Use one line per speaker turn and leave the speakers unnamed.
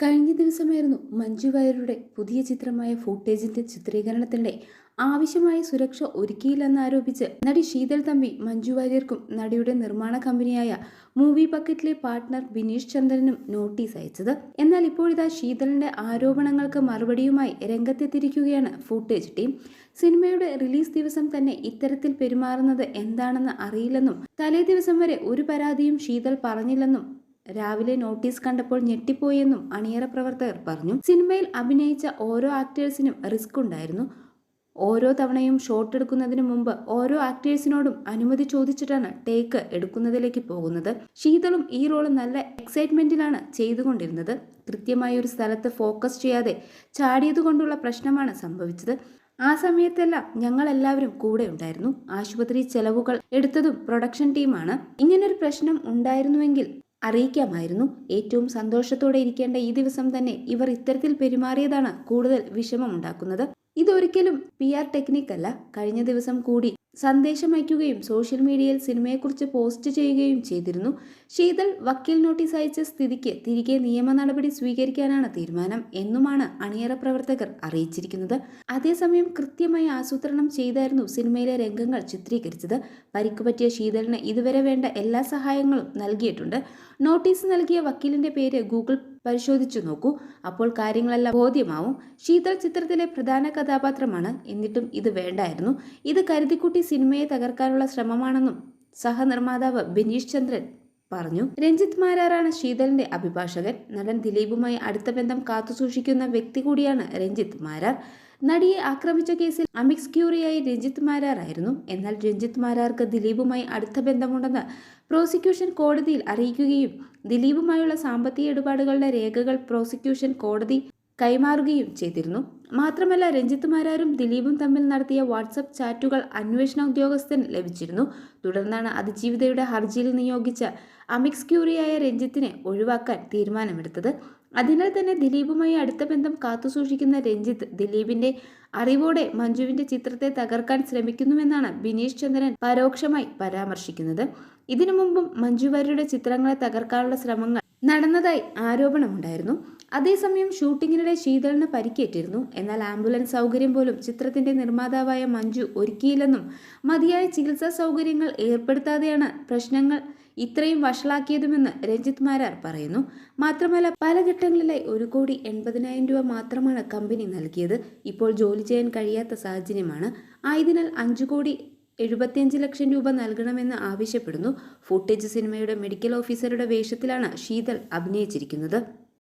കഴിഞ്ഞ ദിവസമായിരുന്നു മഞ്ജു വാര്യരുടെ പുതിയ ചിത്രമായ ഫൂട്ടേജിന്റെ ചിത്രീകരണത്തിനിടെ ആവശ്യമായ സുരക്ഷ ഒരുക്കിയില്ലെന്നാരോപിച്ച് നടി ശീതൽ തമ്പി മഞ്ജു വാര്യർക്കും നടിയുടെ നിർമ്മാണ കമ്പനിയായ മൂവി ബക്കറ്റിലെ പാർട്ട്ണർ ബിനീഷ് ചന്ദ്രനും നോട്ടീസ് അയച്ചത്. എന്നാൽ ഇപ്പോഴിതാ ശീതലിന്റെ ആരോപണങ്ങൾക്ക് മറുപടിയുമായി രംഗത്തെത്തിയിരിക്കുകയാണ് ഫൂട്ടേജ് ടീം. സിനിമയുടെ റിലീസ് ദിവസം തന്നെ ഇത്തരത്തിൽ പെരുമാറുന്നത് എന്താണെന്ന് അറിയില്ലെന്നും തലേ ദിവസം വരെ ഒരു പരാതിയും ശീതൽ പറഞ്ഞില്ലെന്നും രാവിലെ നോട്ടീസ് കണ്ടപ്പോൾ ഞെട്ടിപ്പോയെന്നും അണിയറ പ്രവർത്തകർ പറഞ്ഞു. സിനിമയിൽ അഭിനയിച്ച ഓരോ ആക്ടേഴ്സിനും റിസ്ക് ഉണ്ടായിരുന്നു. ഓരോ തവണയും ഷോട്ട് എടുക്കുന്നതിന് മുമ്പ് ഓരോ ആക്ടേഴ്സിനോടും അനുമതി ചോദിച്ചിട്ടാണ് ടേക്ക് എടുക്കുന്നതിലേക്ക് പോകുന്നത്. ശീതളും ഈ റോൾ നല്ല എക്സൈറ്റ്മെന്റിലാണ് ചെയ്തുകൊണ്ടിരുന്നത്. കൃത്യമായ ഒരു സ്ഥലത്ത് ഫോക്കസ് ചെയ്യാതെ ചാടിയതുകൊണ്ടുള്ള പ്രശ്നമാണ് സംഭവിച്ചത്. ആ സമയത്തെല്ലാം ഞങ്ങളെല്ലാവരും കൂടെ ഉണ്ടായിരുന്നു. ആശുപത്രി ചെലവുകൾ എടുത്തതും പ്രൊഡക്ഷൻ ടീമാണ് ഇങ്ങനൊരു പ്രശ്നം ഉണ്ടായിരുന്നുവെങ്കിൽ അറിയിക്കാമായിരുന്നു. ഏറ്റവും സന്തോഷത്തോടെ ഇരിക്കേണ്ട ഈ ദിവസം തന്നെ ഇവർ ഇത്തരത്തിൽ പെരുമാറിയതാണ് കൂടുതൽ വിഷമമുണ്ടാക്കുന്നത്. ഇതൊരിക്കലും പി ആർ ടെക്നിക് അല്ല കഴിഞ്ഞ ദിവസം കൂടി സന്ദേശം അയക്കുകയും സോഷ്യൽ മീഡിയയിൽ സിനിമയെക്കുറിച്ച് പോസ്റ്റ് ചെയ്യുകയും ചെയ്തിരുന്നു. ശീതൾ വക്കീൽ നോട്ടീസ് അയച്ച സ്ഥിതിക്ക് തിരികെ നിയമ നടപടി സ്വീകരിക്കാനാണ് തീരുമാനം എന്നുമാണ് അണിയറ പ്രവർത്തകർ അറിയിച്ചിരിക്കുന്നത്. അതേസമയം കൃത്യമായി ആസൂത്രണം ചെയ്തായിരുന്നു സിനിമയിലെ രംഗങ്ങൾ ചിത്രീകരിച്ചത്. പരിക്കുപറ്റിയ ശീതളിന് ഇതുവരെ വേണ്ട എല്ലാ സഹായങ്ങളും നൽകിയിട്ടുണ്ട്. നോട്ടീസ് നൽകിയ വക്കീലിന്റെ പേര് ഗൂഗിൾ പരിശോധിച്ചു നോക്കൂ. അപ്പോൾ കാര്യങ്ങളെല്ലാം ബോധ്യമാവും. ശീതൾ ചിത്രത്തിലെ പ്രധാന കഥാപാത്രമാണ്. എന്നിട്ടും ഇത് വേണ്ടായിരുന്നു. ഇത് കരുതിക്കുട്ടി സിനിമയെ തകർക്കാനുള്ള ശ്രമമാണെന്നും സഹനിർമ്മാതാവ് ബിനീഷ് ചന്ദ്രൻ പറഞ്ഞു. രഞ്ജിത്ത് മാരാറാണ് ശീതലിന്റെ അഭിഭാഷകൻ. നടൻ ദിലീപുമായി അടുത്ത ബന്ധം കാത്തുസൂക്ഷിക്കുന്ന വ്യക്തി കൂടിയാണ് രഞ്ജിത്ത് മാരാർ. നടിയെ ആക്രമിച്ച കേസിൽ അമിക്സ് ക്യൂറിയായി രഞ്ജിത്ത് മാരാറായിരുന്നു. എന്നാൽ രഞ്ജിത്ത് മാരാർക്ക് ദിലീപുമായി അടുത്ത ബന്ധമുണ്ടെന്ന് പ്രോസിക്യൂഷൻ കോടതിയിൽ അറിയിക്കുകയും ദിലീപുമായുള്ള സാമ്പത്തിക ഇടപാടുകളുടെ രേഖകൾ പ്രോസിക്യൂഷൻ കോടതി കൈമാറുകയും ചെയ്തിരുന്നു. മാത്രമല്ല രഞ്ജിത്ത് മാരാരും ദിലീപും തമ്മിൽ നടത്തിയ വാട്സപ്പ് ചാറ്റുകൾ അന്വേഷണ ഉദ്യോഗസ്ഥന് ലഭിച്ചിരുന്നു. തുടർന്നാണ് അതിജീവിതയുടെ ഹർജിയിൽ നിയോഗിച്ച അമിക്സ് ക്യൂറിയായ രഞ്ജിത്തിനെ ഒഴിവാക്കാൻ തീരുമാനമെടുത്തത്. അതിനാൽ തന്നെ ദിലീപുമായി അടുത്ത ബന്ധം കാത്തുസൂക്ഷിക്കുന്ന രഞ്ജിത്ത് ദിലീപിന്റെ അറിവോടെ മഞ്ജുവിന്റെ ചിത്രത്തെ തകർക്കാൻ ശ്രമിക്കുന്നുവെന്നാണ് ബിനീഷ് ചന്ദ്രൻ പരോക്ഷമായി പരാമർശിക്കുന്നത്. ഇതിനു മുമ്പും മഞ്ജു വാര്യരുടെ ചിത്രങ്ങളെ തകർക്കാനുള്ള ശ്രമങ്ങൾ നടന്നതായി ആരോപണമുണ്ടായിരുന്നു. അതേസമയം ഷൂട്ടിങ്ങിനിടെ ശീതളിന് പരിക്കേറ്റിരുന്നു. എന്നാൽ ആംബുലൻസ് സൗകര്യം പോലും ചിത്രത്തിന്റെ നിർമ്മാതാവായ മഞ്ജു ഒരുക്കിയില്ലെന്നും മതിയായ ചികിത്സാ സൗകര്യങ്ങൾ ഏർപ്പെടുത്താതെയാണ് പ്രശ്നങ്ങൾ ഇത്രയും വഷളാക്കിയതുമെന്ന് രഞ്ജിത്ത് മാരാർ പറയുന്നു. മാത്രമല്ല പല ഘട്ടങ്ങളിലായി ഒരു കോടി എൺപതിനായിരം രൂപ മാത്രമാണ് കമ്പനി നൽകിയത്. ഇപ്പോൾ ജോലി ചെയ്യാൻ കഴിയാത്ത സാഹചര്യമാണ്. ആയതിനാൽ അഞ്ചു കോടി എഴുപത്തിയഞ്ച് ലക്ഷം രൂപ നൽകണമെന്ന് ആവശ്യപ്പെടുന്നു. ഫുട്ടേജ് സിനിമയുടെ മെഡിക്കൽ ഓഫീസറുടെ വേഷത്തിലാണ് ശീതൽ അഭിനയിച്ചിരിക്കുന്നത്.